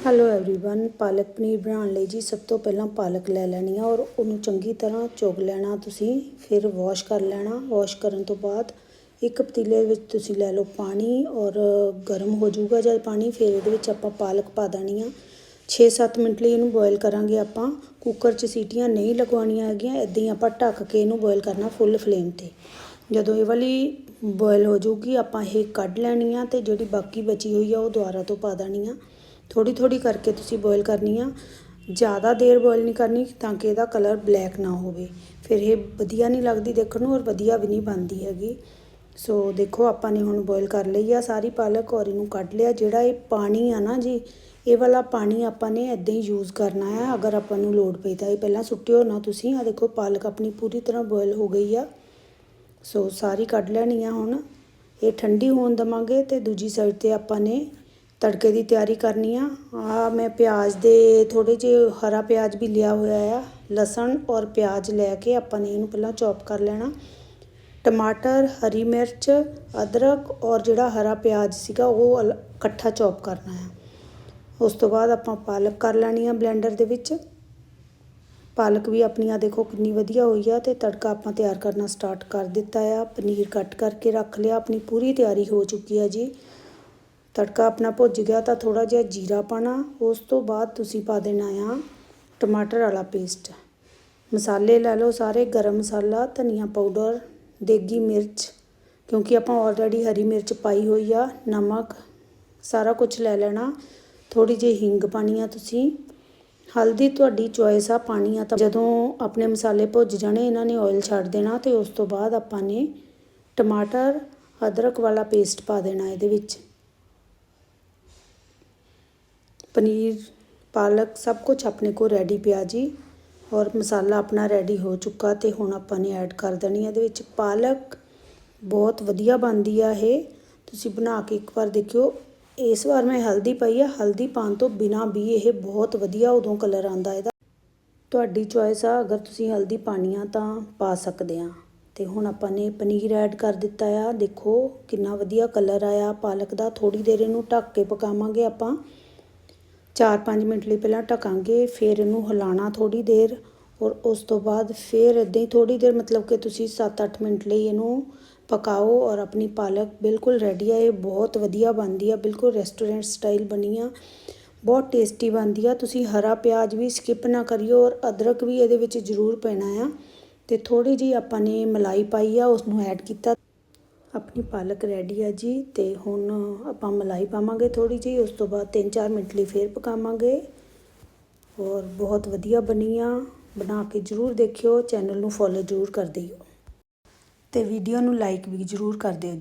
Hello everyone ਪਾਲਕ ਪਨੀਰ ਬਣਾਉਣ ਲਈ ਜੀ ਸਭ ਤੋਂ ਪਹਿਲਾਂ ਪਾਲਕ ਲੈ ਲੈਣੀ ਆ ਔਰ ਉਹਨੂੰ ਚੰਗੀ ਤਰ੍ਹਾਂ ਚੁਗ ਲੈਣਾ ਤੁਸੀਂ ਫਿਰ ਵਾਸ਼ ਕਰ ਲੈਣਾ ਵਾਸ਼ ਕਰਨ ਤੋਂ ਬਾਅਦ ਇੱਕ ਪਤੀਲੇ ਵਿੱਚ ਤੁਸੀਂ ਲੈ ਲਓ ਪਾਣੀ ਔਰ ਗਰਮ ਹੋ ਜਾਊਗਾ ਜਦ ਪਾਣੀ ਫਿਰ ਇਹਦੇ ਵਿੱਚ ਆਪਾਂ ਪਾਲਕ ਪਾ ਦੇਣੀ ਆ 6-7 ਮਿੰਟ ਲਈ ਇਹਨੂੰ ਬੋਇਲ ਕਰਾਂਗੇ ਆਪਾਂ ਕੁੱਕਰ 'ਚ ਸੀਟੀਆਂ ਨਹੀਂ ਲਗਵਾਉਣੀਆਂ ਹੈਗੀਆਂ ਇਦਾਂ ਹੀ ਆਪਾਂ ਢੱਕ ਕੇ ਇਹਨੂੰ ਬੋਇਲ ਕਰਨਾ ਫੁੱਲ ਫਲੇਮ ਤੇ ਜਦੋਂ ਇਹ ਵਾਲੀ ਬੋਇਲ ਹੋ ਜਾਊਗੀ ਆਪਾਂ ਇਹ ਕੱਢ ਲੈਣੀ ਆ ਤੇ ਜਿਹੜੀ ਬਾਕੀ ਬਚੀ ਹੋਈ ਆ ਉਹ ਦੁਬਾਰਾ ਤੋਂ ਪਾ ਦੇਣੀ ਆ ਥੋੜੀ ਥੋੜੀ ਕਰਕੇ ਤੁਸੀਂ ਬੋਇਲ ਕਰਨੀ ਆ। ਜ਼ਿਆਦਾ ਦੇਰ ਬੋਇਲ ਨਹੀਂ ਕਰਨੀ ਤਾਂ ਕਿ ਇਹਦਾ ਕਲਰ ਬਲੈਕ ਨਾ ਹੋਵੇ। ਫਿਰ ਇਹ ਵਧੀਆ ਨਹੀਂ ਲੱਗਦੀ ਦੇਖਣ ਨੂੰ ਔਰ ਵਧੀਆ ਵੀ ਨਹੀਂ ਬਣਦੀ ਹੈਗੀ। ਸੋ ਦੇਖੋ, ਆਪਾਂ ਨੇ ਹੁਣ ਬੋਇਲ ਕਰ ਲਈ ਆ ਸਾਰੀ ਪਾਲਕ ਔਰ ਇਹਨੂੰ ਕੱਢ ਲਿਆ। ਜਿਹੜਾ ਇਹ ਪਾਣੀ ਆ ਨਾ ਜੀ, ਇਹ ਵਾਲਾ ਪਾਣੀ ਆਪਾਂ ਨੇ ਇਦਾਂ ਹੀ ਯੂਜ਼ ਕਰਨਾ ਹੈ ਅਗਰ ਆਪਾਂ ਨੂੰ ਲੋੜ ਪਈ ਤਾਂ ਇਹ ਪਹਿਲਾਂ ਸੁੱਟਿਓ ਨਾ ਤੁਸੀਂ। ਆ ਦੇਖੋ, ਪਾਲਕ ਆਪਣੀ ਪੂਰੀ ਤਰ੍ਹਾਂ ਬੋਇਲ ਹੋ ਗਈ ਆ। ਸੋ ਸਾਰੀ ਕੱਢ ਲੈਣੀ ਆ ਹੁਣ। ਇਹ ਠੰਡੀ ਹੋਣ ਦਵਾਂਗੇ ਤੇ ਦੂਜੀ ਸਾਈਡ ਤੇ ਆਪਾਂ ਨੇ ਤੜਕੇ ਦੀ ਤਿਆਰੀ ਕਰਨੀ ਆ। ਆ ਮੈਂ ਪਿਆਜ਼ ਦੇ ਥੋੜ੍ਹੇ ਜਿਹੇ ਹਰਾ ਪਿਆਜ਼ ਵੀ ਲਿਆ ਹੋਇਆ ਆ। ਲਸਣ ਔਰ ਪਿਆਜ਼ ਲੈ ਕੇ ਆਪਾਂ ਨੇ ਇਹਨੂੰ ਪਹਿਲਾਂ ਚੌਪ ਕਰ ਲੈਣਾ। ਟਮਾਟਰ, ਹਰੀ ਮਿਰਚ, ਅਦਰਕ ਔਰ ਜਿਹੜਾ ਹਰਾ ਪਿਆਜ਼ ਸੀਗਾ ਉਹ ਅਲ- ਇਕੱਠਾ ਚੌਪ ਕਰਨਾ ਆ। ਉਸ ਤੋਂ ਬਾਅਦ ਆਪਾਂ ਪਾਲਕ ਕਰ ਲੈਣੀ ਆ ਬਲੈਂਡਰ ਦੇ ਵਿੱਚ। ਪਾਲਕ ਵੀ ਆਪਣੀਆਂ ਦੇਖੋ ਕਿੰਨੀ ਵਧੀਆ ਹੋਈ ਆ ਤੇ ਤੜਕਾ ਆਪਾਂ ਤਿਆਰ ਕਰਨਾ ਸਟਾਰਟ ਕਰ ਦਿੱਤਾ ਆ। ਪਨੀਰ ਕੱਟ ਕਰਕੇ ਰੱਖ ਲਿਆ। ਆਪਣੀ ਪੂਰੀ ਤਿਆਰੀ ਹੋ ਚੁੱਕੀ ਆ ਜੀ। ਤੜਕਾ ਆਪਣਾ ਭੁੱਜ ਗਿਆ ਤਾਂ ਥੋੜਾ ਜਿਹਾ ਜੀਰਾ ਪਾਣਾ ਉਸ ਤੋਂ ਬਾਅਦ ਤੁਸੀਂ ਪਾ ਦੇਣਾ ਆ ਟਮਾਟਰ ਵਾਲਾ ਪੇਸਟ। ਮਸਾਲੇ ਲੈ ਲਓ ਸਾਰੇ, ਗਰਮ ਮਸਾਲਾ, ਧਨੀਆ ਪਾਊਡਰ, ਦੇਗੀ ਮਿਰਚ, ਕਿਉਂਕਿ ਆਪਾਂ ਆਲਰੇਡੀ ਹਰੀ ਮਿਰਚ ਪਾਈ ਹੋਈ ਆ, ਨਮਕ, ਸਾਰਾ ਕੁਝ ਲੈ ਲੈਣਾ। ਥੋੜੀ ਜਿਹੀ ਹਿੰਗ ਪਾਣੀ ਆ ਤੁਸੀਂ। ਹਲਦੀ ਤੁਹਾਡੀ ਚੋਇਸ ਆ ਪਾਣੀ ਆ ਤਾਂ ਜਦੋਂ ਆਪਣੇ ਮਸਾਲੇ ਭੁੱਜ ਜਾਣੇ, ਇਹਨਾਂ ਨੇ ਆਇਲ ਛੱਡ ਦੇਣਾ ਤੇ ਉਸ ਤੋਂ ਬਾਅਦ ਆਪਾਂ ਨੇ ਟਮਾਟਰ, ਅਦਰਕ ਵਾਲਾ ਪੇਸਟ ਪਾ ਦੇਣਾ ਇਹਦੇ ਵਿੱਚ। ਪਨੀਰ ਪਾਲਕ ਸਭ ਕੁਛ ਆਪਣੇ ਕੋਲ ਰੈਡੀ ਪਿਆ ਜੀ ਔਰ ਮਸਾਲਾ ਆਪਣਾ ਰੈਡੀ ਹੋ ਚੁੱਕਾ ਅਤੇ ਹੁਣ ਆਪਾਂ ਨੇ ਐਡ ਕਰ ਦੇਣੀ ਇਹਦੇ ਵਿੱਚ ਪਾਲਕ ਬਹੁਤ ਵਧੀਆ ਬਣਦੀ ਆ ਇਹ ਤੁਸੀਂ ਬਣਾ ਕੇ ਇੱਕ ਵਾਰ ਦੇਖਿਓ ਇਸ ਵਾਰ ਮੈਂ ਹਲਦੀ ਪਾਈ ਆ ਹਲਦੀ ਪਾਉਣ ਤੋਂ ਬਿਨਾ ਵੀ ਇਹ ਬਹੁਤ ਵਧੀਆ ਉਦੋਂ ਕਲਰ ਆਂਦਾ ਇਹਦਾ ਤੁਹਾਡੀ ਚੋਇਸ ਆ ਅਗਰ ਤੁਸੀਂ ਹਲਦੀ ਪਾਣੀ ਆ ਤਾਂ ਪਾ ਸਕਦੇ ਆ ਤੇ ਹੁਣ ਆਪਾਂ ਨੇ ਪਨੀਰ ਐਡ ਕਰ ਦਿੱਤਾ ਆ ਦੇਖੋ ਕਿੰਨਾ ਵਧੀਆ ਕਲਰ ਆਇਆ ਪਾਲਕ ਦਾ ਥੋੜੀ ਦੇਰ ਇਹਨੂੰ ਢੱਕ ਕੇ ਪਕਾਵਾਂਗੇ ਆਪਾਂ 4-5 ਮਿੰਟ ਲਈ ਪਹਿਲਾਂ ਢਕਾਂਗੇ, ਫਿਰ ਇਹਨੂੰ ਹਿਲਾਣਾ ਥੋੜੀ ਦੇਰ ਔਰ ਉਸ ਤੋਂ ਬਾਅਦ ਫਿਰ ਇਦਾਂ ਹੀ ਥੋੜੀ ਦੇਰ ਮਤਲਬ ਕਿ ਤੁਸੀਂ 7-8 ਮਿੰਟ ਲਈ ਇਹਨੂੰ ਪਕਾਓ ਔਰ ਆਪਣੀ ਪਾਲਕ ਬਿਲਕੁਲ ਰੈਡੀ ਆ, ਇਹ ਬਹੁਤ ਵਧੀਆ ਬਣਦੀ ਆ, ਬਿਲਕੁਲ ਰੈਸਟੋਰੈਂਟ ਸਟਾਈਲ ਬਣੀ ਆ, ਬਹੁਤ ਟੇਸਟੀ ਬਣਦੀ ਆ, ਤੁਸੀਂ ਹਰਾ ਪਿਆਜ਼ ਵੀ ਸਕਿਪ ਨਾ ਕਰਿਓ ਔਰ ਅਦਰਕ ਵੀ ਇਹਦੇ ਵਿੱਚ ਜ਼ਰੂਰ ਪੈਣਾ ਆ ਤੇ ਥੋੜੀ ਜੀ ਆਪਾਂ ਨੇ ਮਲਾਈ ਪਾਈ ਆ ਉਸ ਨੂੰ ਐਡ ਕੀਤਾ। ਆਪਣੀ ਪਾਲਕ ਰੈਡੀ ਆ ਜੀ ਤੇ ਹੁਣ ਆਪਾਂ ਮਲਾਈ ਪਾਵਾਂਗੇ ਥੋੜੀ ਜਿਹੀ, ਉਸ ਤੋਂ ਬਾਅਦ 3-4 ਮਿੰਟ ਲਈ ਫੇਰ ਪਕਾਵਾਂਗੇ। ਔਰ ਬਹੁਤ ਵਧੀਆ ਬਣੀ ਆ, ਬਣਾ ਕੇ ਜ਼ਰੂਰ ਦੇਖਿਓ, ਚੈਨਲ ਨੂੰ ਫੋਲੋ ਜ਼ਰੂਰ ਕਰ ਦਿਓ। ਤੇ ਵੀਡੀਓ ਨੂੰ ਲਾਈਕ ਵੀ ਜ਼ਰੂਰ ਕਰ ਦਿਓ ਜੀ।